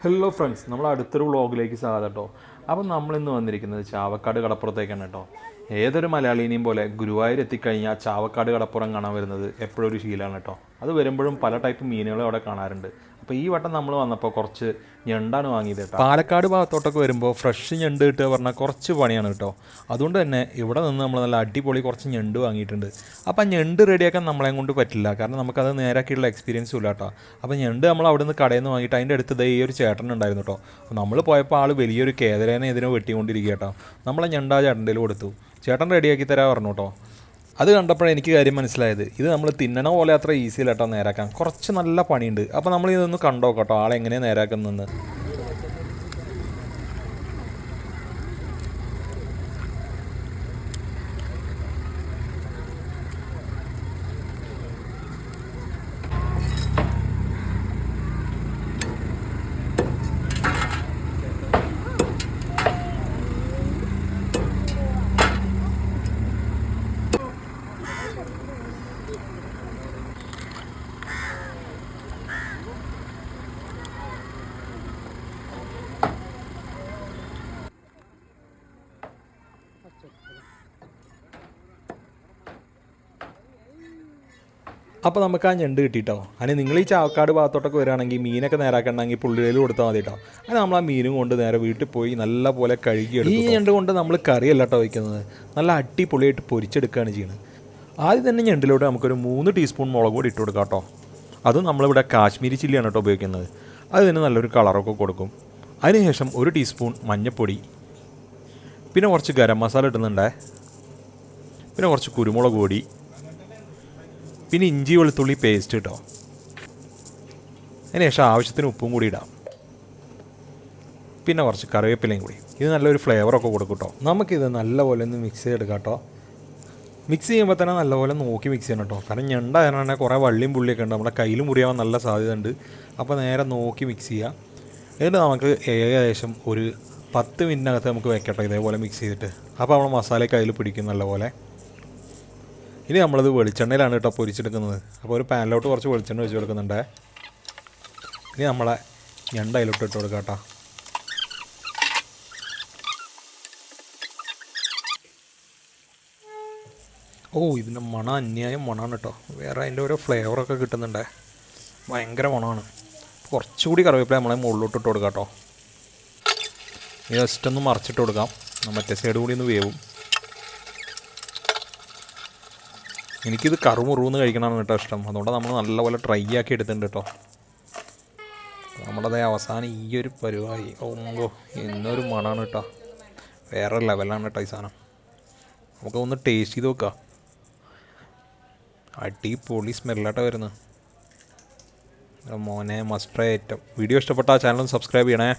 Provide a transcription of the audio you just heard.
Hello friends നമ്മൾ അടുത്തൊരു വ്ളോഗിലേക്ക് സ്വാഗതം കേട്ടോ അപ്പം നമ്മളിന്ന് വന്നിരിക്കുന്നത് ചാവക്കാട് കടപ്പുറത്തേക്കാണ് കേട്ടോ ഏതൊരു മലയാളിനെയും പോലെ ഗുരുവായൂർ എത്തിക്കഴിഞ്ഞാൽ ചാവക്കാട് കടപ്പുറം കാണാൻ വരുന്നത് എപ്പോഴും ഒരു ശീലമാണ് കേട്ടോ അത് വരുമ്പോഴും പല ടൈപ്പ് മീനുകളും അവിടെ കാണാറുണ്ട്. അപ്പോൾ ഈ വട്ടം നമ്മൾ വന്നപ്പോൾ കുറച്ച് ഞണ്ടാണ് വാങ്ങിയത് പാലക്കാട് ഭാഗത്തോട്ടൊക്കെ വരുമ്പോൾ ഫ്രഷ് ഞണ്ട് കിട്ടുക പറഞ്ഞാൽ കുറച്ച് പണിയാണ് കേട്ടോ. അതുകൊണ്ട് തന്നെ ഇവിടെ നിന്ന് നമ്മൾ നല്ല അടിപൊളി കുറച്ച് ഞണ്ട് വാങ്ങിയിട്ടുണ്ട്. അപ്പോൾ ഞണ്ട് റെഡിയാക്കാൻ നമ്മളെ കൊണ്ട് പറ്റില്ല. കാരണം നമുക്കത് നേരാക്കിയുള്ള എക്സ്പീരിയൻസ് ഇല്ല കേട്ടോ. അപ്പോൾ ഞണ്ട് നമ്മൾ അവിടെ നിന്ന് കടയിൽ നിന്ന് വാങ്ങിയിട്ട് അതിന്റെ അടുത്ത് ഈ ഒരു ചേട്ടൻ ഉണ്ടായിരുന്നു കേട്ടോ. നമ്മൾ പോയപ്പോൾ ആൾ വലിയൊരു കേതലേനെ ഇതിനെ വെട്ടിക്കൊണ്ടിരിക്കുക കേട്ടോ. നമ്മളെ ഞണ്ടാ ചേട്ടന്റെ കൊടുത്തു. ചേട്ടൻ റെഡിയാക്കി തരാൻ പറഞ്ഞു കേട്ടോ. അത് കണ്ടപ്പോഴേ എനിക്ക് കാര്യം മനസ്സിലായത്. ഇത് നമ്മൾ തിന്നണ പോലെ അത്ര ഈസി നേരാക്കാം നേരാക്കാൻ. കുറച്ച് നല്ല പണിയുണ്ട്. അപ്പോൾ നമ്മൾ ഇതൊന്ന് കണ്ടോ കേട്ടോ ആളെങ്ങനെയാണ് നേരാക്കുന്നതെന്ന്. അപ്പോൾ നമുക്ക് ആ ഞണ്ട് കിട്ടിയിട്ടോ അതിന് നിങ്ങൾ ഈ ചാവക്കാട് ഭാഗത്തോട്ടൊക്കെ വരികയാണെങ്കിൽ മീനൊക്കെ നേരാക്കണമെങ്കിൽ പുള്ളിയിൽ കൊടുത്താൽ മതി കേട്ടോ അത് നമ്മൾ ആ മീനും കൊണ്ട് നേരെ വീട്ടിൽ പോയി നല്ല പോലെ കഴുകി ഈ ഞണ്ട് കൊണ്ട് നമ്മൾ കറിയല്ല കേട്ടോ വയ്ക്കുന്നത്. നല്ല അടിപൊളിയായിട്ട് പൊരിച്ചെടുക്കുകയാണ് ചെയ്യുന്നത് ആദ്യം തന്നെ ഞണ്ടിലോട്ട് നമുക്കൊരു മൂന്ന് ടീസ്പൂൺ മുളക് പൊടി ഇട്ട് കൊടുക്കാം കേട്ടോ അതും നമ്മളിവിടെ കാശ്മീരി ചില്ലിയാണ് കേട്ടോ ഉപയോഗിക്കുന്നത്. അത് തന്നെ നല്ലൊരു കളറൊക്കെ കൊടുക്കും. അതിനുശേഷം ഒരു ടീസ്പൂൺ മഞ്ഞൾപ്പൊടി പിന്നെ കുറച്ച് ഗരം മസാല ഇടുന്നുണ്ടേ. പിന്നെ കുറച്ച് കുരുമുളക് പൊടി. പിന്നെ ഇഞ്ചി വെളുത്തുള്ളി പേസ്റ്റ് കേട്ടോ അതിനുശേഷം ആവശ്യത്തിന് ഉപ്പും കൂടി ഇടാം. പിന്നെ കുറച്ച് കറിവേപ്പിലയും കൂടി. ഇത് നല്ലൊരു ഫ്ലേവറൊക്കെ കൊടുക്കും കേട്ടോ നമുക്കിത് നല്ലപോലെ ഒന്ന് മിക്സ് ചെയ്തെടുക്കാം കേട്ടോ മിക്സ് ചെയ്യുമ്പോൾ തന്നെ നല്ലപോലെ നോക്കി മിക്സ് ചെയ്യണം കേട്ടോ കാരണം ഞണ്ട ഞണ്ടായതിനാണ് കുറേ വള്ളിയും പുള്ളിയൊക്കെ ഉണ്ട്. നമ്മുടെ കയ്യിൽ മുറിയാവാൻ നല്ല സാധ്യത ഉണ്ട് അപ്പോൾ നേരെ നോക്കി മിക്സ് ചെയ്യുക എന്നിട്ട് നമുക്ക് ഏകദേശം ഒരു പത്ത് മിനിറ്റിനകത്ത് നമുക്ക് വെക്കട്ടെ. ഇതേപോലെ മിക്സ് ചെയ്തിട്ട്. അപ്പോൾ നമ്മൾ മസാലയൊക്കെ അതിൽ പിടിക്കും നല്ലപോലെ. ഇനി നമ്മളത് വെളിച്ചെണ്ണയിലാണ് കേട്ടോ പൊരിച്ചെടുക്കുന്നത്. അപ്പോൾ ഒരു പാനിലോട്ട് കുറച്ച് വെളിച്ചെണ്ണ ഒഴിച്ച് കൊടുക്കുന്നുണ്ട്. ഇനി നമ്മളെ ഞണ്ട അതിലോട്ട് ഇട്ട് കൊടുക്കാം കേട്ടോ. ഓ ഇതിന്റെ മണം അന്യായം മണമാണ് കേട്ടോ. വേറെ അതിന്റെ ഓരോ ഫ്ലേവറൊക്കെ കിട്ടുന്നുണ്ട്. ഭയങ്കര മണമാണ് കുറച്ചുകൂടി കറിവേപ്പില നമ്മളെ മുകളിലോട്ട് ഇട്ട് കൊടുക്കാം കേട്ടോ. ജസ്റ്റ് ഒന്ന് മറിച്ചിട്ട് കൊടുക്കാം. മറ്റേ സൈഡ് കൂടി ഒന്ന് വേവും. എനിക്കിത് കറുമുറുന്ന് കഴിക്കണമെന്ന് കേട്ടോ ഇഷ്ടം. അതുകൊണ്ട് നമ്മൾ നല്ലപോലെ ട്രൈ ആക്കി എടുത്തിട്ടുണ്ട് കേട്ടോ. നമ്മളതേ അവസാനം ഈ ഒരു പരിപാടി. ഓമ്പോ എന്നൊരു മണമാണ് കേട്ടോ. വേറെ ലെവലാണ് കേട്ടോ ഈ സാധനം. നമുക്ക് ഒന്ന് ടേസ്റ്റ് ചെയ്ത് നോക്കാം. അടിപൊളി സ്മെല്ലാട്ടോ വരുന്നത്. മോനെ മസ്റ്റ് ഐറ്റം വീഡിയോ ഇഷ്ടപ്പെട്ട ആ ചാനൽ സബ്സ്ക്രൈബ് ചെയ്യണേ.